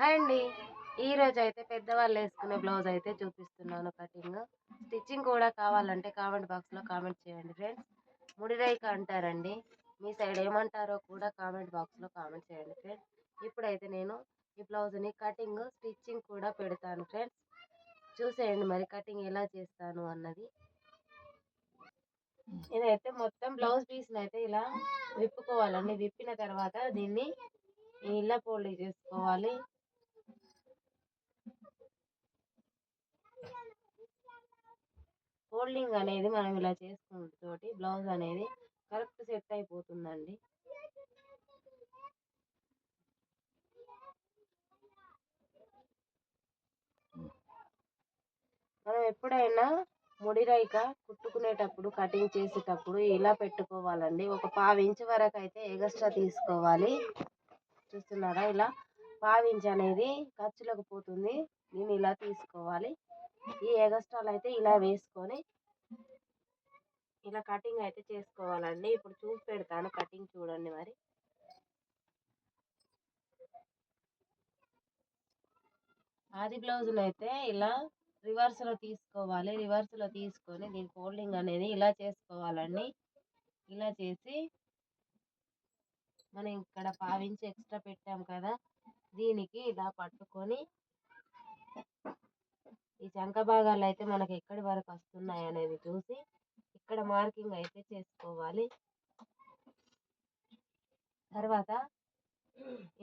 Hi అండి. ఈరోజు అయితే పెద్దవాళ్ళు వేసుకునే బ్లౌజ్ అయితే చూపిస్తున్నాను కటింగ్. స్టిచ్చింగ్ కూడా కావాలంటే కామెంట్ బాక్స్లో కామెంట్ చేయండి ఫ్రెండ్స్. ముడిరైక అంటారండి. మీ సైడ్ ఏమంటారో కూడా కామెంట్ బాక్స్లో కామెంట్ చేయండి ఫ్రెండ్స్. ఇప్పుడైతే నేను ఈ బ్లౌజ్ని కటింగ్ స్టిచ్చింగ్ కూడా పెడతాను ఫ్రెండ్స్. చూసేయండి మరి కటింగ్ ఎలా చేస్తాను అన్నది. ఇదైతే మొత్తం బ్లౌజ్ పీస్ని అయితే ఇలా విప్పుకోవాలండి. విప్పిన తర్వాత దీన్ని ఇలా పోల్డ్ చేసుకోవాలి. ఫోల్డింగ్ అనేది మనం ఇలా తోటి బ్లౌజ్ అనేది కరెక్ట్ సెట్ అయిపోతుందండి. మనం ఎప్పుడైనా ముడిరైక కుట్టుకునేటప్పుడు కటింగ్ చేసేటప్పుడు ఇలా పెట్టుకోవాలండి. ఒక పావు ఇంచు వరకు అయితే ఎగస్ట్రా తీసుకోవాలి. చూస్తున్నారా? ఇలా పావించ్ అనేది ఖర్చులకు పోతుంది. దీన్ని ఇలా తీసుకోవాలి. ఈ ఎగస్ట్రాలు అయితే ఇలా వేసుకొని ఇలా కటింగ్ అయితే చేసుకోవాలండి. ఇప్పుడు చూసి పెడతాను కటింగ్ చూడండి మరి. ఆది బ్లౌజులు అయితే ఇలా రివర్స్లో తీసుకోవాలి. రివర్స్లో తీసుకొని దీని ఫోల్డింగ్ అనేది ఇలా చేసుకోవాలండి. ఇలా చేసి మనం ఇక్కడ పావించి ఎక్స్ట్రా పెట్టాం కదా దీనికి ఇలా పట్టుకొని ఈ చంక భాగాలు అయితే మనకి ఎక్కడి వరకు వస్తున్నాయి అనేది చూసి ఇక్కడ మార్కింగ్ అయితే చేసుకోవాలి. తర్వాత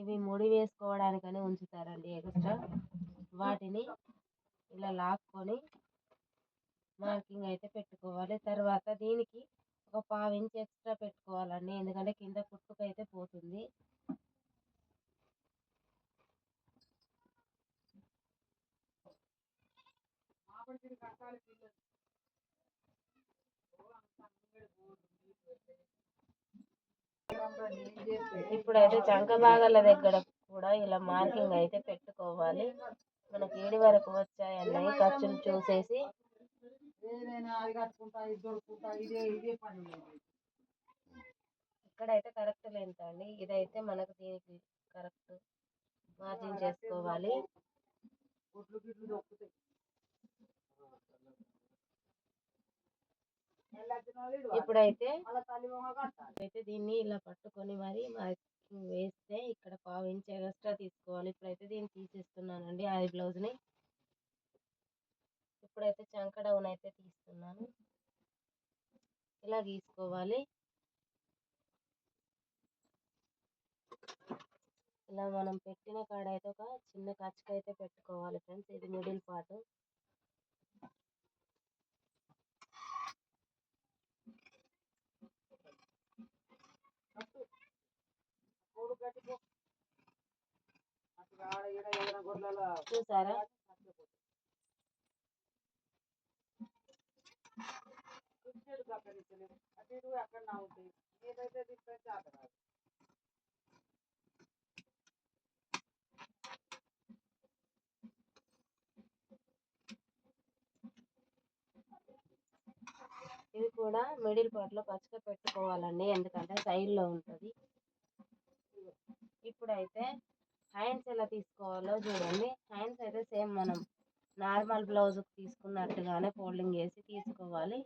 ఇవి ముడి వేసుకోవడానికనే ఉంచుతారండి ఎక్స్ట్రా. వాటిని ఇలా లాక్కొని మార్కింగ్ అయితే పెట్టుకోవాలి. తర్వాత దీనికి ఒక పావు ఇంచ్ ఎక్స్ట్రా పెట్టుకోవాలండి. ఎందుకంటే కింద కుట్టుకైతే పోతుంది. ఇప్పుడైతే చంక భాగాల దగ్గర కూడా ఇలా మార్కింగ్ అయితే పెట్టుకోవాలి. మనకి ఏడు వరకు వచ్చాయన్నాయి ఖర్చులు చూసేసి. ఇక్కడైతే కరెక్ట్ లెంత్ అండి ఇదైతే మనకు దీనికి కరెక్ట్ మార్జిన్ చేసుకోవాలి ఇప్పుడైతే అయితే దీన్ని ఇలా పట్టుకొని మరి వేస్తే ఇక్కడ పావు ఇంచ్ ఎక్స్ట్రా తీసుకోవాలి. ఇప్పుడైతే దీన్ని తీసేస్తున్నానండి. అది బ్లౌజ్ని. ఇప్పుడైతే చంక డౌన్ అయితే తీస్తున్నాను. ఇలా గీసుకోవాలి. ఇలా మనం పెట్టిన కాడ అయితే ఒక చిన్న ఖర్చుకు అయితే పెట్టుకోవాలి ఫ్రెండ్స్. ఇది మిడిల్ పార్ట్. చూసారా? ఇది కూడా మిడిల్ పార్ట్లో పచ్చిగా పెట్టుకోవాలండి. ఎందుకంటే సైడ్లో ఉంటుంది. ఇప్పుడైతే హ్యాండ్స్ ఎలా తీసుకోవాలో చూడండి. హ్యాండ్స్ అయితే సేమ్ మనం నార్మల్ బ్లౌజ్ తీసుకున్నట్టుగానే ఫోల్డింగ్ చేసి తీసుకోవాలి.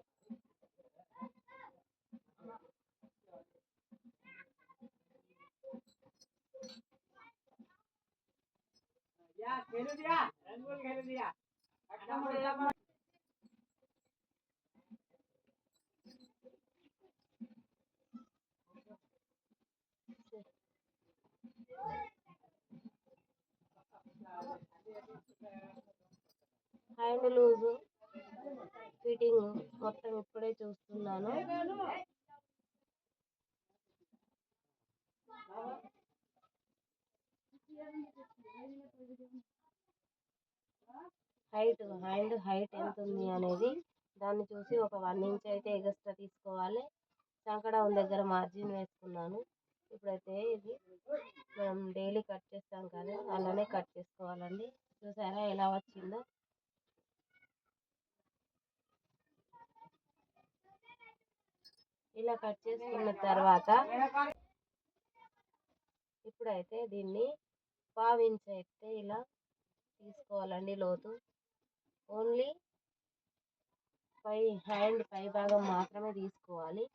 హ్యాండ్ లూజు ఫిట్టింగ్ మొత్తం ఇప్పుడే చూస్తున్నాను. హైట్ హ్యాండ్ హైట్ ఎంత ఉంది అనేది దాన్ని చూసి ఒక వన్ ఇంచ్ అయితే ఎగస్ట్రా తీసుకోవాలి. చంకడౌన్ దగ్గర మార్జిన్ వేసుకున్నాను. ఇప్పుడైతే ఇది మనం డైలీ కట్ చేస్తాం కదా అలానే కట్ చేసుకోవాలండి. చూసారా ఎలా వచ్చిందో? ఇలా కట్ చేసుకున్న తర్వాత ఇప్పుడైతే దీన్ని పావించి అయితే ఇలా తీసుకోవాలండి లోతు. ఓన్లీ పై హ్యాండ్ పై భాగం మాత్రమే తీసుకోవాలి.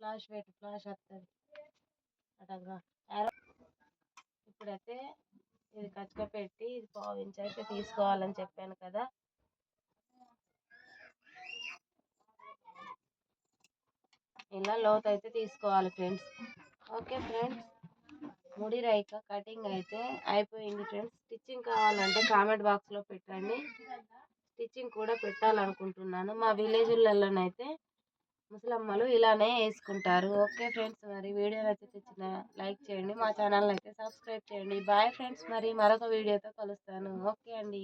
ఫ్లాష్ పెట్టి ఫ్లాష్ వస్తుంది ఇప్పుడైతే ఇది కచ్చక పెట్టి ఇది పావించి అయితే తీసుకోవాలని చెప్పాను కదా. ఇలా లోతు అయితే తీసుకోవాలి ఫ్రెండ్స్. Okay friends. ముడి రైక కటింగ్ అయితే అయిపోయింది ఫ్రెండ్స్. స్టిచ్చింగ్ కావాలంటే కామెంట్ బాక్స్లో పెట్టండి. స్టిచ్చింగ్ కూడా పెట్టాలనుకుంటున్నాను. మా విలేజ్లలోనైతే ముసలమ్మలు ఇలానే వేసుకుంటారు ఓకే ఫ్రెండ్స్ మరి వీడియో అయితే తెచ్చిన లైక్ చేయండి. మా ఛానల్ అయితే సబ్స్క్రైబ్ చేయండి. బాయ్ ఫ్రెండ్స్ మరి మరొక వీడియోతో కలుస్తాను. ఓకే అండి.